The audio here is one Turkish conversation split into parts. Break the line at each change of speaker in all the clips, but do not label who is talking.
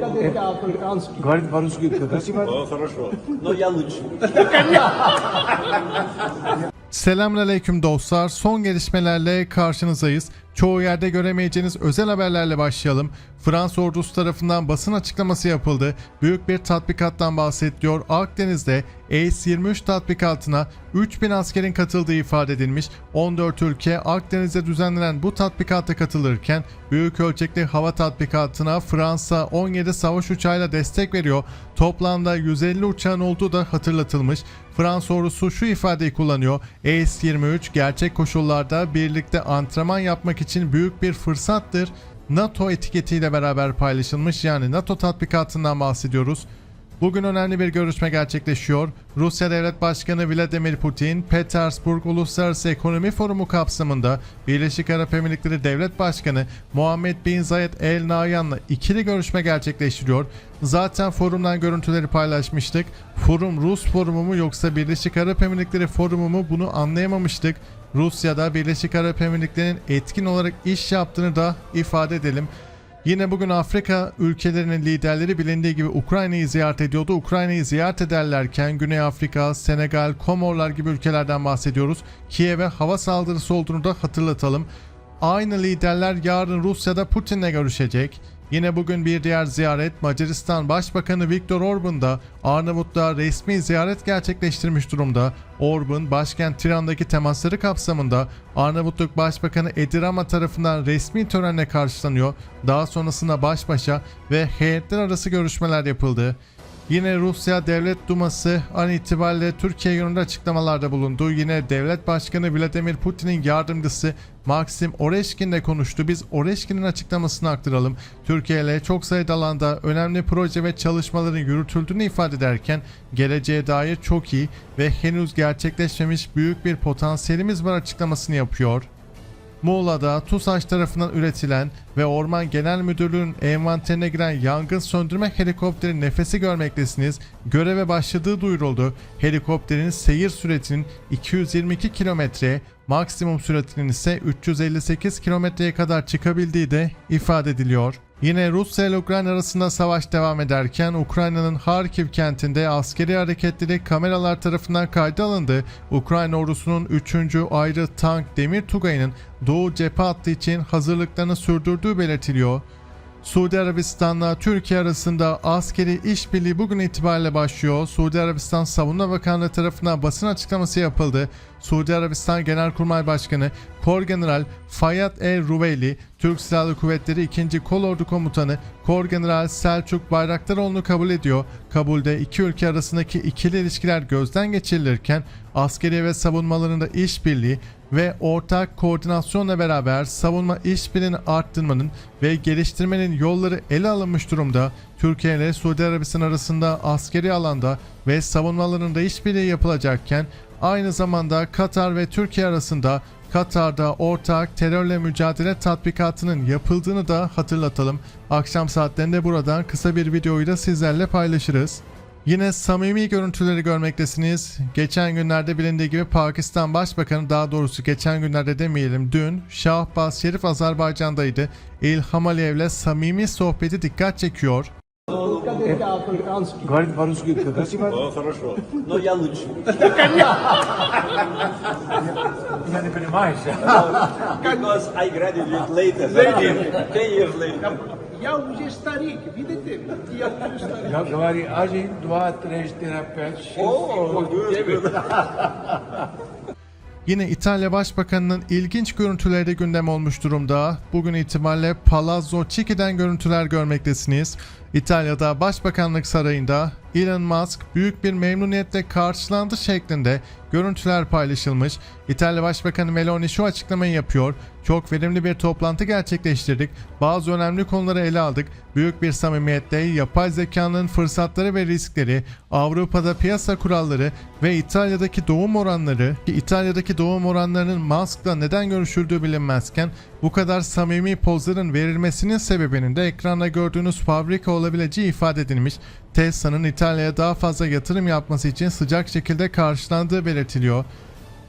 cadete
afrokanski. Guardi pa
ruski kadesi var. No yanlış.
Selamünaleyküm dostlar. Son gelişmelerle karşınızdayız. Çoğu yerde göremeyeceğiniz özel haberlerle başlayalım. Fransız ordusu tarafından basın açıklaması yapıldı. Büyük bir tatbikattan bahsediliyor. Akdeniz'de ACE-23 tatbikatına 3000 askerin katıldığı ifade edilmiş. 14 ülke Akdeniz'de düzenlenen bu tatbikata katılırken büyük ölçekli hava tatbikatına Fransa 17 savaş uçağıyla destek veriyor. Toplamda 150 uçağın olduğu da hatırlatılmış. Fransız ordusu şu ifadeyi kullanıyor. AS-23 gerçek koşullarda birlikte antrenman yapmak için büyük bir fırsattır. NATO etiketiyle beraber paylaşılmış yani NATO tatbikatından bahsediyoruz. Bugün önemli bir görüşme gerçekleşiyor. Rusya Devlet Başkanı Vladimir Putin, Petersburg Uluslararası Ekonomi Forumu kapsamında Birleşik Arap Emirlikleri Devlet Başkanı Muhammed Bin Zayed El Nahyan'la ikili görüşme gerçekleştiriyor. Zaten forumdan görüntüleri paylaşmıştık. Forum Rus forumu mu yoksa Birleşik Arap Emirlikleri forumu mu bunu anlayamamıştık. Rusya'da Birleşik Arap Emirlikleri'nin etkin olarak iş yaptığını da ifade edelim. Yine bugün Afrika ülkelerinin liderleri bilindiği gibi Ukrayna'yı ziyaret ediyordu. Ukrayna'yı ziyaret ederlerken Güney Afrika, Senegal, Komorlar gibi ülkelerden bahsediyoruz. Kiev'e hava saldırısı olduğunu da hatırlatalım. Aynı liderler yarın Rusya'da Putin'le görüşecek. Yine bugün bir diğer ziyaret Macaristan Başbakanı Viktor Orban da Arnavutluğa resmi ziyaret gerçekleştirmiş durumda. Orban başkent Tiran'daki temasları kapsamında Arnavutluk Başbakanı Edi Rama tarafından resmi törenle karşılanıyor. Daha sonrasında baş başa ve heyetler arası görüşmeler yapıldı. Yine Rusya Devlet Duması an itibariyle Türkiye yönünde açıklamalarda bulundu. Yine Devlet Başkanı Vladimir Putin'in yardımcısı Maxim Oreşkin de konuştu. Biz Oreşkin'in açıklamasını aktaralım. Türkiye ile çok sayıda alanda önemli proje ve çalışmaların yürütüldüğünü ifade ederken geleceğe dair çok iyi ve henüz gerçekleşmemiş büyük bir potansiyelimiz var açıklamasını yapıyor. Muğla'da TUSAŞ tarafından üretilen ve Orman Genel Müdürlüğü'nün envanterine giren yangın söndürme helikopteri nefesi görmektesiniz. Göreve başladığı duyuruldu. Helikopterin seyir süretinin 222 kilometre, maksimum süratinin ise 358 kilometreye kadar çıkabildiği de ifade ediliyor. Yine Rusya ile Ukrayna arasında savaş devam ederken Ukrayna'nın Harkiv kentinde askeri hareketleri kameralar tarafından kayda alındı. Ukrayna ordusunun 3. ayrı tank Demir Tugay'ın Doğu cephe hattı için hazırlıklarını sürdürdüğü belirtiliyor. Suudi Arabistan'la Türkiye arasında askeri işbirliği bugün itibariyle başlıyor. Suudi Arabistan Savunma Bakanlığı tarafından basın açıklaması yapıldı. Suudi Arabistan Genelkurmay Başkanı Kor General Fayyad El Ruveyli, Türk Silahlı Kuvvetleri 2. Kolordu Komutanı Kor General Selçuk Bayraktaroğlu'nu kabul ediyor. Kabulde iki ülke arasındaki ikili ilişkiler gözden geçirilirken askeri ve savunmalarında işbirliği ve ortak koordinasyonla beraber savunma işbirliğini arttırmanın ve geliştirmenin yolları ele alınmış durumda. Türkiye ile Suudi Arabistan arasında askeri alanda ve savunmalarında işbirliği yapılacakken aynı zamanda Katar ve Türkiye arasında Katar'da ortak terörle mücadele tatbikatının yapıldığını da hatırlatalım. Akşam saatlerinde buradan kısa bir videoyu da sizlerle paylaşırız. Yine samimi görüntüleri görmektesiniz. Geçen günlerde bilindiği gibi Pakistan Başbakanı daha doğrusu geçen günlerde demeyelim dün Şahbaz Şerif Azerbaycan'daydı. İlham Aliyev'le samimi sohbeti dikkat çekiyor.
Кадетка африканский.
Говорит по-русски красиво.
Хорошо. Но я лучше.
Я не понимаешь.
Because I graduated later. Later. Ten years later.
Я уже старик, видите? Я уже старик.
Я говорю, один, два, три, четыре, пять, шесть, семь,
good, good.
Yine İtalya Başbakanı'nın ilginç görüntüleri de gündem olmuş durumda. Bugün itibariyle Palazzo Chicchi'den görüntüler görmektesiniz. İtalya'da Başbakanlık Sarayı'nda Elon Musk büyük bir memnuniyetle karşılandı şeklinde görüntüler paylaşılmış. İtalya Başbakanı Meloni şu açıklamayı yapıyor. Çok verimli bir toplantı gerçekleştirdik. Bazı önemli konuları ele aldık. Büyük bir samimiyetle yapay zekanın fırsatları ve riskleri, Avrupa'da piyasa kuralları ve İtalya'daki doğum oranları, ki İtalya'daki doğum oranlarının Musk'la neden görüşüldüğü bilinmezken bu kadar samimi pozların verilmesinin sebebinin de ekranda gördüğünüz fabrika olabileceği ifade edilmiş. Tesla'nın İtalya'ya daha fazla yatırım yapması için sıcak şekilde karşılandığı belirtiliyor.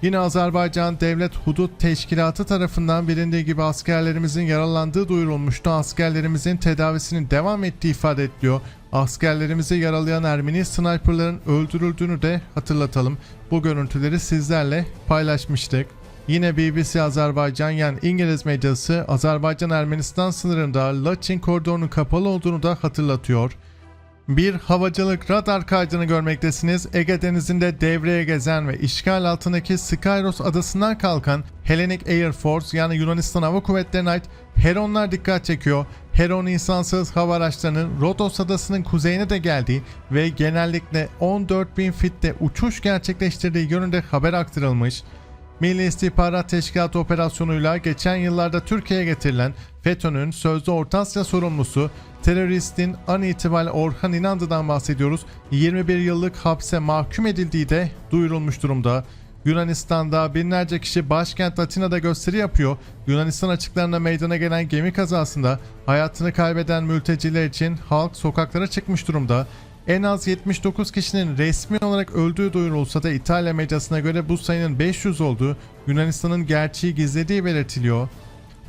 Yine Azerbaycan Devlet Hudut Teşkilatı tarafından bilindiği gibi askerlerimizin yaralandığı duyurulmuştu. Askerlerimizin tedavisinin devam ettiği ifade ediliyor. Askerlerimizi yaralayan Ermeni sniperların öldürüldüğünü de hatırlatalım. Bu görüntüleri sizlerle paylaşmıştık. Yine BBC Azerbaycan yani İngiliz medyası Azerbaycan Ermenistan sınırında Laçin koridorunun kapalı olduğunu da hatırlatıyor. Bir havacılık radar kaydını görmektesiniz. Ege Denizi'nde devreye gezen ve işgal altındaki Skyros adasından kalkan Hellenic Air Force yani Yunanistan Hava Kuvvetleri'ne ait Heronlar dikkat çekiyor. Heron insansız hava araçlarının Rodos adasının kuzeyine de geldiği ve genellikle 14.000 fitte uçuş gerçekleştirdiği yönünde haber aktarılmış. Milli İstihbarat Teşkilatı operasyonuyla geçen yıllarda Türkiye'ye getirilen FETÖ'nün sözde Orta Asya sorumlusu teröristin an itibariyle Orhan İnandı'dan bahsediyoruz. 21 yıllık hapse mahkum edildiği de duyurulmuş durumda. Yunanistan'da binlerce kişi başkent Atina'da gösteri yapıyor. Yunanistan açıklarında meydana gelen gemi kazasında hayatını kaybeden mülteciler için halk sokaklara çıkmış durumda. En az 79 kişinin resmi olarak öldüğü duyurulsa da İtalya medyasına göre bu sayının 500 olduğu Yunanistan'ın gerçeği gizlediği belirtiliyor.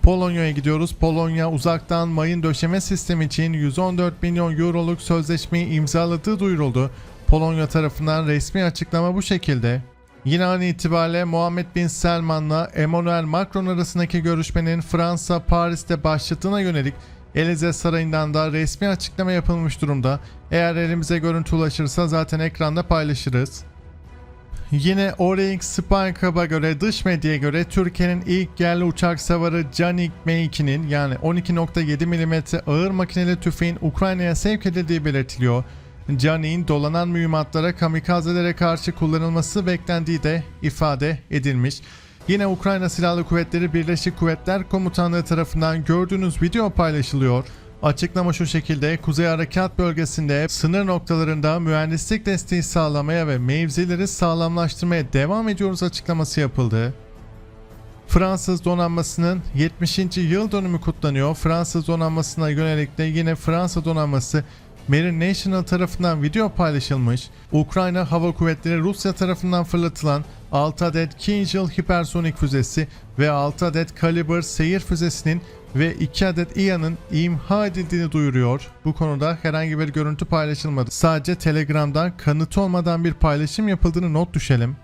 Polonya'ya gidiyoruz. Polonya uzaktan mayın döşeme sistemi için 114 milyon euroluk sözleşmeyi imzaladığı duyuruldu. Polonya tarafından resmi açıklama bu şekilde. Yine an itibariyle Muhammed Bin Selman'la Emmanuel Macron arasındaki görüşmenin Fransa Paris'te başladığına yönelik Elize Sarayı'ndan da resmi açıklama yapılmış durumda. Eğer elimize görüntü ulaşırsa zaten ekranda paylaşırız. Yine Orient Spy Club'a göre dış medyaya göre Türkiye'nin ilk yerli uçak savarı Canik M2'nin yani 12.7 mm ağır makineli tüfeğin Ukrayna'ya sevk edildiği belirtiliyor. Canik'in dolanan mühimmatlara kamikazelere karşı kullanılması beklendiği de ifade edilmiş. Yine Ukrayna Silahlı Kuvvetleri Birleşik Kuvvetler Komutanlığı tarafından gördüğünüz video paylaşılıyor. Açıklama şu şekilde Kuzey Harekat Bölgesi'nde sınır noktalarında mühendislik desteği sağlamaya ve mevzileri sağlamlaştırmaya devam ediyoruz açıklaması yapıldı. Fransız donanmasının 70. yıl dönümü kutlanıyor. Fransız donanmasına yönelik de yine Fransa donanması Marine National tarafından video paylaşılmış. Ukrayna Hava Kuvvetleri Rusya tarafından fırlatılan 6 adet Kinjal hipersonik füzesi ve 6 adet Kaliber seyir füzesinin ve 2 adet İHA'nın imha edildiğini duyuruyor. Bu konuda herhangi bir görüntü paylaşılmadı. Sadece Telegram'dan kanıtı olmadan bir paylaşım yapıldığını not düşelim.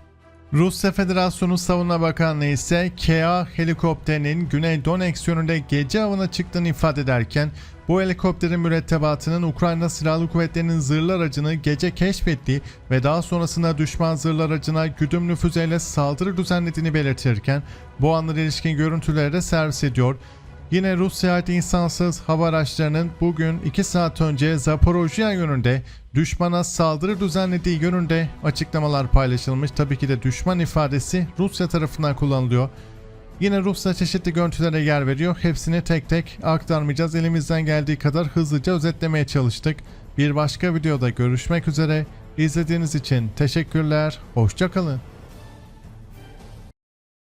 Rusya Federasyonu Savunma Bakanlığı ise KA helikopterinin Güney Donetsk yönünde gece avına çıktığını ifade ederken bu helikopterin mürettebatının Ukrayna Silahlı Kuvvetleri'nin zırhlı aracını gece keşfettiği ve daha sonrasında düşman zırhlı aracına güdümlü füzeyle saldırı düzenlediğini belirtirken bu anlara ilişkin görüntüleri de servis ediyor. Yine Rusya ait insansız hava araçlarının bugün 2 saat önce Zaporojye yönünde düşmana saldırı düzenlediği yönünde açıklamalar paylaşılmış. Tabii ki de düşman ifadesi Rusya tarafından kullanılıyor. Yine Rusya çeşitli görüntülere yer veriyor. Hepsini tek tek aktarmayacağız. Elimizden geldiği kadar hızlıca özetlemeye çalıştık. Bir başka videoda görüşmek üzere. İzlediğiniz için teşekkürler. Hoşçakalın.